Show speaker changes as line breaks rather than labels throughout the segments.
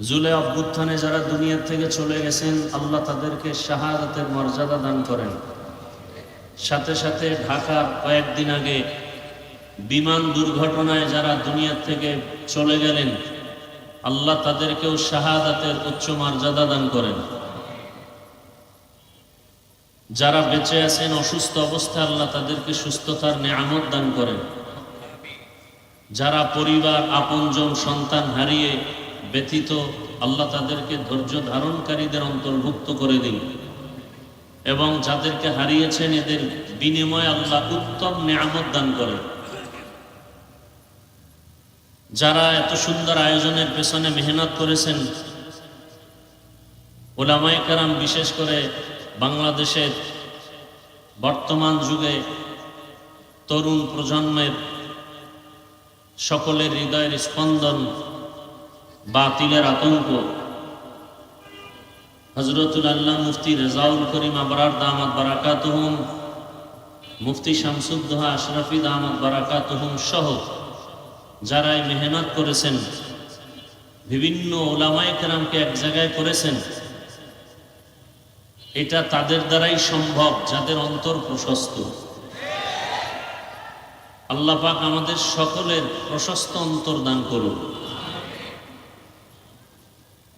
জুলে অভ্যুত্থানে যারা দুনিয়ার থেকে চলে গেছেন, আল্লাহ তাদেরকে শাহাদাতের মর্যাদা দান করেন। সাথে সাথে ঢাকার কয়েকদিন আগে বিমান দুর্ঘটনায় যারা দুনিয়ার থেকে চলে গেলেন, আল্লাহ তাদেরকেও শাহাদাতের উচ্চ মর্যাদা দান করেন। যারা বেঁচে আছেন, অসুস্থ অবস্থায়, আল্লাহ তাদেরকে সুস্থতার নেয়ামত দান করেন। যারা পরিবার, আপনজন, সন্তান হারিয়ে ব্যথিত আল্লাহ তাদেরকে ধৈর্য ধারণকারীদের অন্তর্ভুক্ত করে দিন এবং যাদেরকে হারিয়েছেন এদের বিনিময়ে আল্লাহ উত্তম নেয়ামত দান করেন। যারা এত সুন্দর আয়োজনের পেছনে মেহনত করেছেন ওলামাই কারাম বিশেষ করে বাংলাদেশের বর্তমান যুগে তরুণ প্রজন্মের সকলের হৃদয়ের স্পন্দন বাতিলের আতঙ্ক। হজরতুল আল্লাহ মুফতি রেজাউল করিম আবরার দামাত বারাকাতুহুম, মুফতি শামসুদ্দোহা আশরাফি দামাত বারাকাতুহুম সহ যারা মেহনত করেছেন, বিভিন্ন ওলামায় কেরামকে এক জায়গায় করেছেন, এটা তাদের দ্বারাই সম্ভব, যাদের অন্তর প্রশস্ত। আল্লাহ পাক আমাদের সকলের প্রশস্ত অন্তর দান করুন।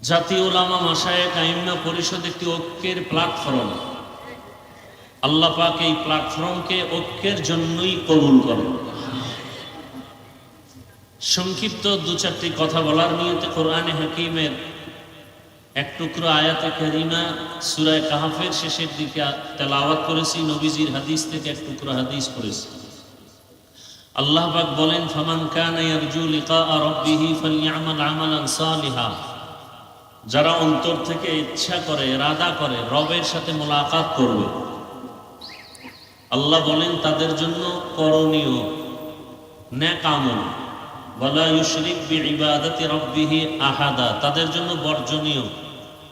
জাতীয় ওলামা মাসায় কাইমা পরিষদ একটি ঐক্যের প্ল্যাটফর্ম আল্লাহ পাক এই প্ল্যাটফর্মকে ঐক্যের জন্যই কবুল করেন। সংক্ষিপ্ত দু চারটি কথা বলার নিয়তে কোরআনে হাকিমের এক টুকরো আয়াতে কারিমা সুরায় কাহাফের শেষের দিকে তেলাওয়াত করেছি, নবীজির হাদিস থেকে এক টুকরো হাদিস পড়েছি। আল্লাহ পাক বলেন, ফামান কানা ইয়ারজু লিকা রাব্বিহি ফালইআমাল আমালান সালিহা। যারা অন্তর থেকে ইচ্ছা করে রাদা করে, রবের সাথে মোলাকাত করবে। আল্লাহ বলেন, তাদের জন্য করণীয় ন্যাক আমল। বলা ইউশরিক বিইবাদাতি রাব্বিহি আহাদা, তাদের জন্য বর্জনীয়।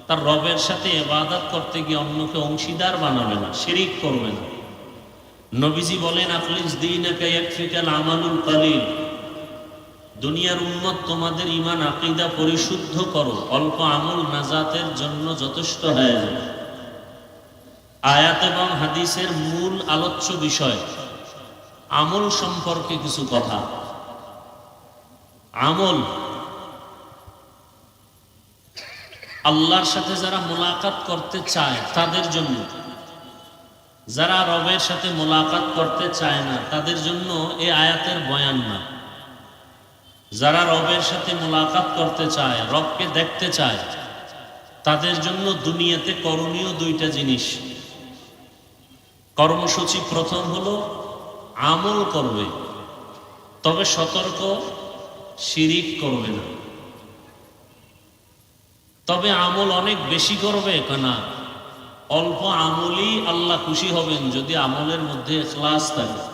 তার রবের সাথে ইবাদত করতে গিয়ে অন্যকে অংশীদার বানাবে না, শিরিক করবে না। নবীজি বলেন দীনাকা ইয়াকফিকাল আমালুল কালিল। দুনিয়ার উম্মত, তোমাদের ইমান আকিদা পরিশুদ্ধ করো। অল্প আমল নাজাতের জন্য যথেষ্ট হয়ে। যায় আয়াত এবং হাদিসের মূল আলোচ্য বিষয়, আমল সম্পর্কে কিছু কথা। আমল, আল্লাহর সাথে যারা মোলাকাত করতে চায়, তাদের জন্য। যারা রবের সাথে মোলাকাত করতে চায় না, তাদের জন্য এই আয়াতের বয়ান না। যারা রবের সাথে মোলাকাত করতে চায়, রবকে দেখতে চায়, তাদের জন্য দুনিয়াতে করণীয় দুইটা জিনিস। কর্মসূচি প্রথম হলো আমল করবে, তবে সতর্ক শিরিক করবে না। তবে আমল অনেক বেশি করবে না অল্প আমলই আল্লাহ খুশি হবেন, যদি আমলের মধ্যে ক্লাস থাকে।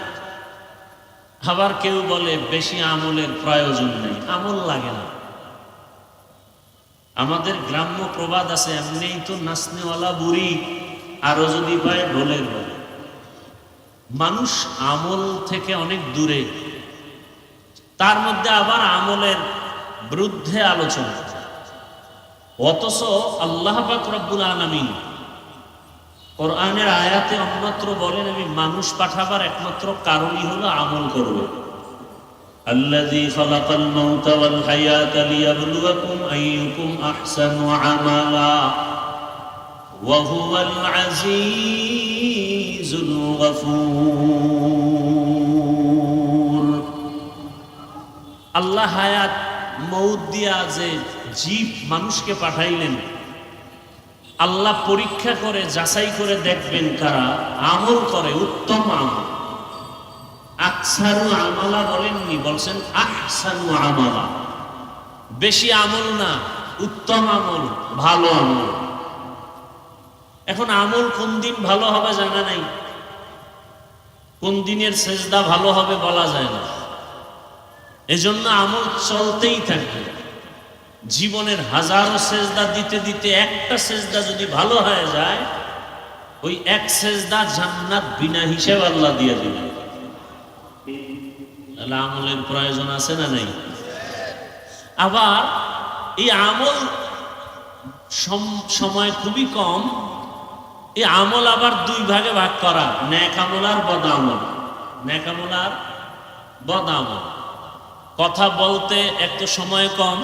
আবার কেউ বলে, বেশি আমলের প্রয়োজন নেই। আমল লাগে না। আমাদের গ্রাম্য প্রবাদ আছে, এমনিই তো নাচনেওয়ালা বুড়ি, আরও যদি পায় ঢোলের বলে। মানুষ আমল থেকে অনেক দূরে। তার মধ্যে আবার আমলের বিরুদ্ধে আলোচনা। অথচ আল্লাহ পাক রব্বুল আলমিন কোরআনের আয়াতে অন্যত্র বলেন আমি মানুষ পাঠাবার একমাত্র কারণই হলো আমল করবে الذي خلق الموت والحياة ليبلوكم أيكم أحسن عملا وهو العزيز الغفور আল্লাহ হায়াত মৌত দিয়া যে জীব মানুষকে পাঠাইলেন আল্লাহ পরীক্ষা করে, যাচাই করে দেখবেন কারা আমল করে, উত্তম আমল। আকসারু আমালা বলেননি, বলছেন আহসানু আমালা। বেশি আমল না, উত্তম আমল, ভালো আমল। এখন আমল কোন দিন ভালো হবে জানা নাই। কোন দিনের সেজদা ভালো হবে বলা যায় না। এজন্য আমল চলতেই থাকবে। জীবনের হাজারো সেজদা দিতে দিতে একটা সেজদা যদি ভালো হয়ে যায়, ওই এক সেজদা জান্নাত বিনা হিসেবে আল্লাহ দিয়ে দিবেন। তাহলে আমলের প্রয়োজন আছে না নাই? আবার এই আমল সম- সময় খুবই কম, এই আমল আবার দুই ভাগে ভাগ করা ন্যাক আমল আর বদ আমল। আর বদ আমল। কথা বলতে এক তো সময় কম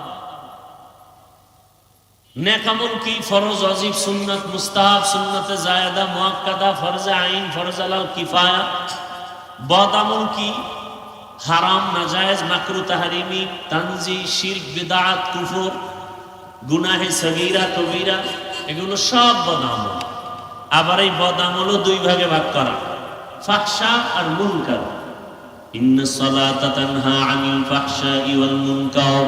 ন্যাক আমল কি? ফরজ অজিব সুন্নত, মুস্তাহাব, সুন্নতে জায়দা মুআক্কাদা ফরজে আইন, ফরজ আলাল, কিফায়া। বদ আমল কি? হারাম, নাজায়েজ, মাকরু, তাহারিমি, তানজি, শিরক বিদাত কুফর, গুনাহে সগীরা, কবিরা, এগুলো সব বদামল আবার এই বদামলও দুই ভাগে ভাগ করা। ফাহশা আর মুনকার। ইন্না সালাতা তানহা আনিল ফাহশাই ওয়াল মুনকার।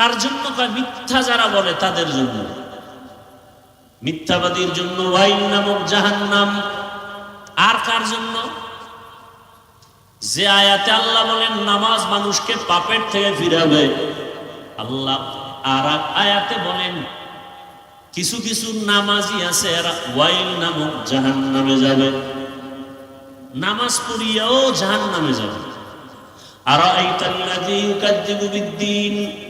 কার জন্য? কয়, মিথ্যা যারা বলে তাদের জন্য। মিথ্যাবাদীর জন্য ওয়াইল নামক জাহান্নাম। আর কার জন্য? যে আয়াতে আল্লাহ বলেন, নামাজ মানুষকে পাপের থেকে ফিরাবে। আল্লাহ আর আয়াতে বলেন, কিছু কিছু নামাজি আছে, এরা ওয়াইল নামক জাহান নামে যাবে। নামাজ পড়িয়াও জাহান নামে যাবে আর বিদ্দীন।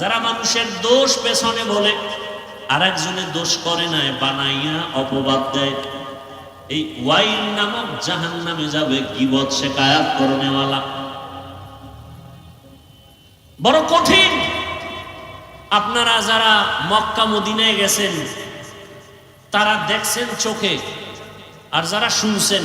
যারা মানুষের দোষ পেছনে বলে আর একজনের দোষ করে নাই বানাইয়া অপবাদ দেয়। এই ওয়াইল নামক জাহান নামে যাবে, গিবত বড় কঠিন। আপনারা যারা মক্কা মদিনায় গেছেন, তারা দেখছেন চোখে, আর যারা শুনছেন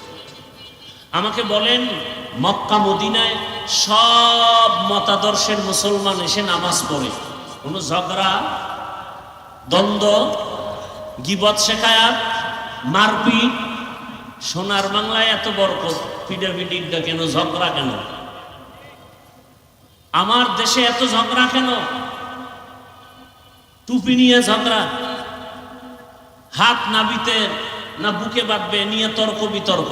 আমাকে বলেন, মক্কা, মদিনায় সব মতাদর্শের মুসলমান এসে নামাজ পড়ে। কোনো ঝগড়া, দ্বন্দ্ব, গিবত শেখায়াত মারপিট, সোনার বাংলায় এত বরকত পিডাপিডিটা কেন, ঝগড়া কেন? আমার দেশে এত ঝগড়া কেন? টুপি নিয়ে ঝগড়া, হাত নাবিতে না বুকে বাঁধবে, নিয়ে তর্ক বিতর্ক।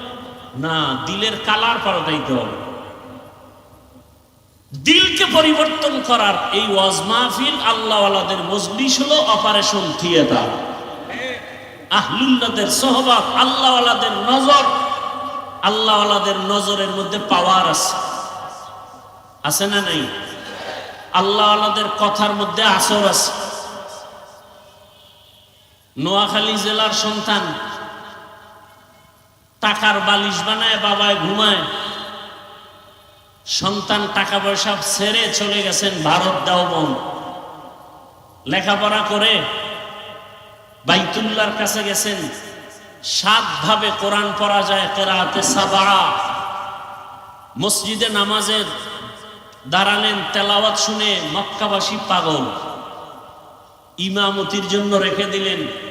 না, দিলের কালার পাল্টাইতে হবে। দিলকে পরিবর্তন করার এই ওয়াজ মাহফিল আল্লাহওয়ালাদের মজলিস হলো অপারেশন থিয়েটার। আহলুল্লাদের সহবাদ আল্লাহওয়ালাদের নজর, আল্লাহওয়ালাদের নজরের মধ্যে পাওয়ার আছে। আছে না নাই? আল্লাহওয়ালাদের কথার মধ্যে আসর আছে। নোয়াখালী জেলার সন্তান টাকার বালিশ বানায়, বাবায় ঘুমায়। সন্তান টাকা পয়সা ছেড়ে চলে গেছেন ভারত দাওবন। লেখাপড়া করে বাইতুল্লার কাছে গেছেন। সাত ভাবে কোরআন পড়া যায় কেরাতে সাবা। মসজিদে নামাজের দাঁড়ালেন, তেলাওয়াত শুনে মক্কাবাসী পাগল। ইমামতির জন্য রেখে দিলেন।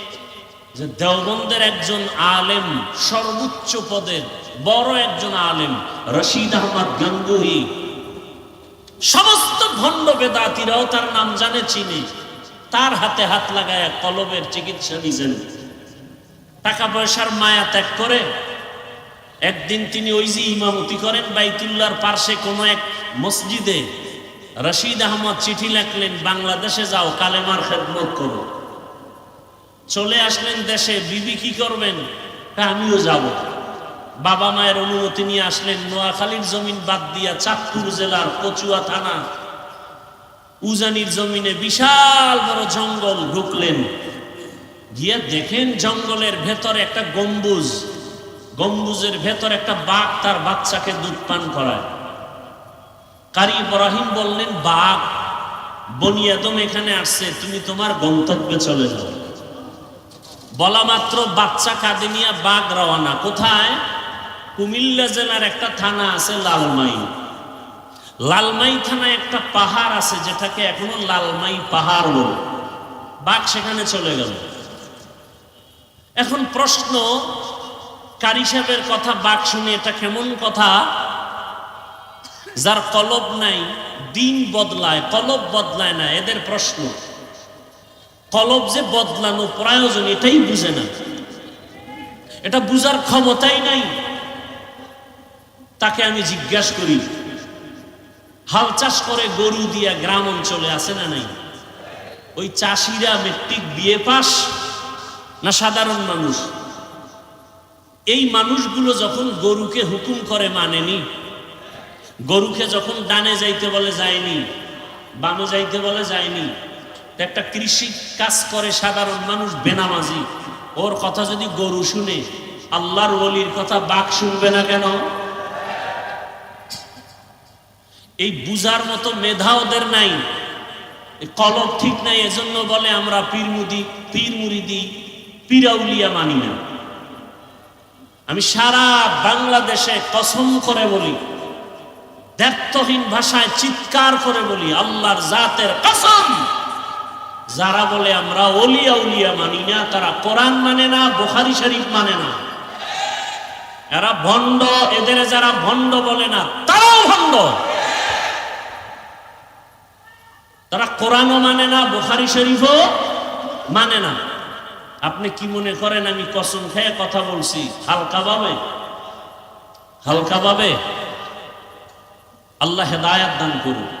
যে দেওবন্দের একজন আলেম, সর্বোচ্চ পদের বড় একজন আলেম, রশিদ আহমদ গাঙ্গুহি। সমস্ত ভণ্ড বেদাতিরাও তার নাম জানে, চিনে। তার হাতে হাত লাগায় কলবের চিকিৎসা দিয়েছেন টাকা পয়সার মায়া ত্যাগ করে একদিন তিনি ওই যে ইমামতি করেন বাইতুল্লাহর পার্শ্বে কোনো এক মসজিদে, রশিদ আহমদ চিঠি লেখলেন, বাংলাদেশে যাও, কালেমার খেদমত করো। চলে আসলেন দেশে, বিবি কি করবেন? তা আমিও যাব। বাবা মায়ের অনুমতি নিয়ে আসলেন নোয়াখালীর জমিন বাদ দিয়া চাঁদপুর জেলার কচুয়া থানা। উজানির জমিনে বিশাল বড় জঙ্গল ঢুকলেন। গিয়ে দেখেন জঙ্গলের ভেতরে একটা গম্বুজ। গম্বুজের ভেতর একটা বাঘ তার বাচ্চাকে দুধ পান করায়। কারি ইব্রাহিম বললেন, বাঘ বনিয়াদম এখানে আসছে, তুমি তোমার গন্তব্যে চলে যাও। বলা মাত্র বাচ্চা কাঁদে নিয়ে বাঘ রওয়ানা কোথায়? কুমিল্লা জেলার একটা থানা আছে লালমাই। লালমাই থানায় একটা পাহাড় আছে যেটাকে এখনও লালমাই পাহাড় বলে। বাঘ সেখানে চলে গেল। এখন প্রশ্ন, কারি সাহেবের কথা বাঘ শুনে এটা কেমন কথা? যার কলব নাই, দিন বদলায়, কলব বদলায় না, এদের প্রশ্ন। কলব যে বদলানো প্রয়োজন, এটাই বুঝে না। এটা বুঝার ক্ষমতাই নাই। তাকে আমি জিজ্ঞাসা করি, হাল চাষ করে গরু দিয়া গ্রাম অঞ্চলে আছে না নাই? ওই চাষিরা মেট্রিক বিয়ে পাস না সাধারণ মানুষ? এই মানুষগুলো যখন গরুকে হুকুম করে মানেনি, গরুকে যখন ডানে যাইতে বলে যায়নি, বামে যাইতে বলে যায়নি একটা কৃষি কাজ করে সাধারণ মানুষ, বেনামাজি। ওর কথা যদি গরু শুনে, আল্লাহর ওলির কথা বাঘ শুনবে না কেন? এই বুজার মতো মেধা ওদের নাই। কলব ঠিক নাই, এজন্য বলে আমরা পীর মুদি, পীর মুরিদি পীরাউলিয়া মানি না। আমি সারা বাংলাদেশে কসম করে বলি দ্ব্যর্থহীন ভাষায় চিৎকার করে বলি, আল্লাহর জাতের কসম। যারা বলে আমরা অলিয়া উলিয়া মানি না, তারা কোরআন মানে না, বুখারি শরীফ মানে না। এরা ভণ্ড, এদের যারা ভণ্ড বলে না, তারাও ভণ্ড। তারা কোরআনও মানে না, বুখারি শরীফও মানে না। আপনি কি মনে করেন, আমি কসম খেয়ে কথা বলছি? হালকা ভাবে? হালকা ভাবে? আল্লাহ হেদায়াত দান করুন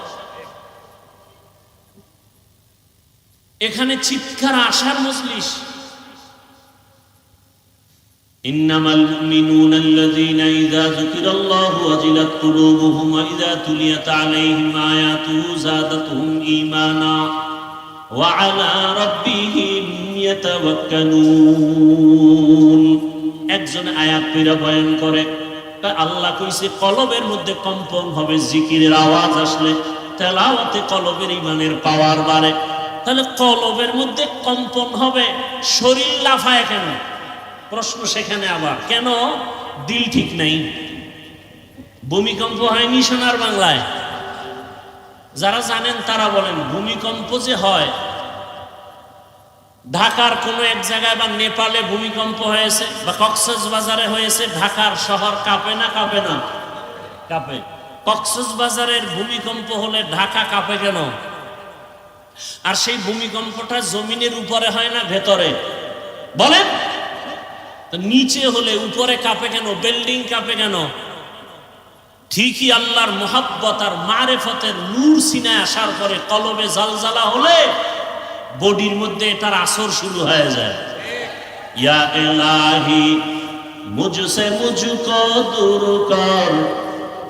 এখানে চিৎকার আসার মজলিস إنما المؤمنون الذين إذا ذكر الله وجلت قلوبهم وإذا تليت عليهم آياته زادتهم إيمانا وعلى ربهم يتوكلون একজন আয়াত পেরা বয়ান করে আল্লাহ কইছে কলবের মধ্যে কম্পন হবে জিকিরের আওয়াজ আসলে তেলাওয়াতে কলবের ইমানের পাওয়ার বাড়ে তাহলে কলবের মধ্যে কম্পন হবে, শরীর লাফায় কেন? প্রশ্ন সেখানে আবার, কেন? দিল ঠিক নাই। ভূমিকম্প হয়নি সোনার বাংলায়। যারা জানেন তারা বলেন, ভূমিকম্প যে হয়, ঢাকার কোনো এক জায়গায় বা নেপালে ভূমিকম্প হয়েছে, বা কক্সেস বাজারে হয়েছে, ঢাকার শহর কাঁপে না কাঁপে না? কাঁপে। কক্সেস বাজারের ভূমিকম্প হলে ঢাকা কাঁপে কেন? আর সেই ভূমিকম্পটা জমিনের উপরে হয় না, ভেতরে। বলেন? নিচে হলে উপরে কাঁপে কেন? বিল্ডিং কাঁপে কেন? ঠিকই আল্লাহর মোহাব্বত আর মারেফতের নূর সিনায় আসার পরে কলবে জালজালা হলে বডির মধ্যে এটার আসর শুরু হয়ে যায়। ইয়া এলাহি মুঝসে মুঝকো দূর কর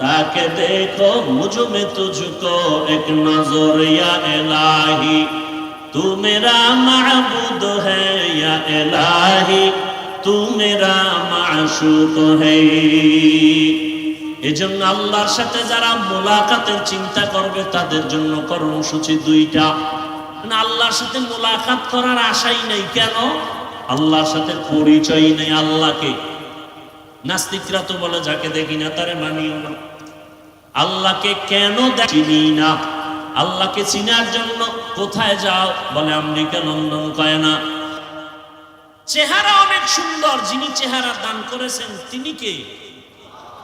তাকে দেখো, মুজুমে তুঝকো, এক নজর এলাহি। তু মেরা মাহবুদ হ্যা এলাহি তু মেরা এই জন্য আল্লাহর সাথে যারা মোলাকাতের চিন্তা করবে, তাদের জন্য কর্মসূচি দুইটা। আল্লাহর সাথে মোলাকাত করার আশাই নেই। কেন? আল্লাহর সাথে পরিচয় নেই আল্লাহকে। নাস্তিকরা তো বলে, যাকে দেখি না, তারে মানিও না। আল্লাহকে কেন চিনি না? আল্লাহকে চিনার জন্য কোথায় যাও? বলে আমেরিকা, লন্ডন কয় না। চেহারা অনেক সুন্দর, যিনি চেহারা দান করেছেন তিনি কে?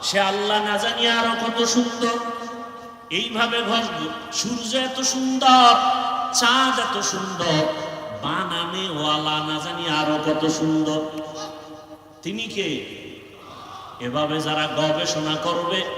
সে আল্লাহ না জানি আরও কত সুন্দর। এইভাবে ঘর- সূর্য এত সুন্দর, চাঁদ এত সুন্দর বানানে ওয়ালা না জানি আরও কত সুন্দর। তিনি কে? এভাবে যারা গবেষণা করবে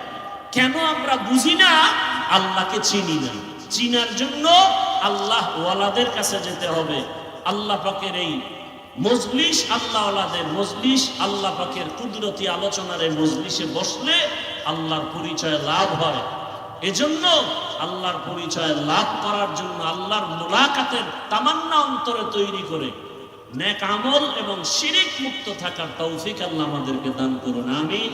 কেন আমরা বুঝি না? আল্লাহকে চিনি না। চিনার জন্য আল্লাহ ওয়ালাদের কাছে যেতে হবে। আল্লাহ পাকের এই মজলিস আল্লাহ ওয়ালাদের মজলিস, আল্লাহ পাকের কুদরতি আলোচনার এই মজলিসে বসলে আল্লাহর পরিচয় লাভ হয়। এজন্য আল্লাহর পরিচয় লাভ করার জন্য আল্লাহর মোলাকাতের তামান্না অন্তরে তৈরি করে নেক আমল এবং শিরিক মুক্ত থাকার তৌফিক আল্লাহ আমাদেরকে দান করুন। আমিন।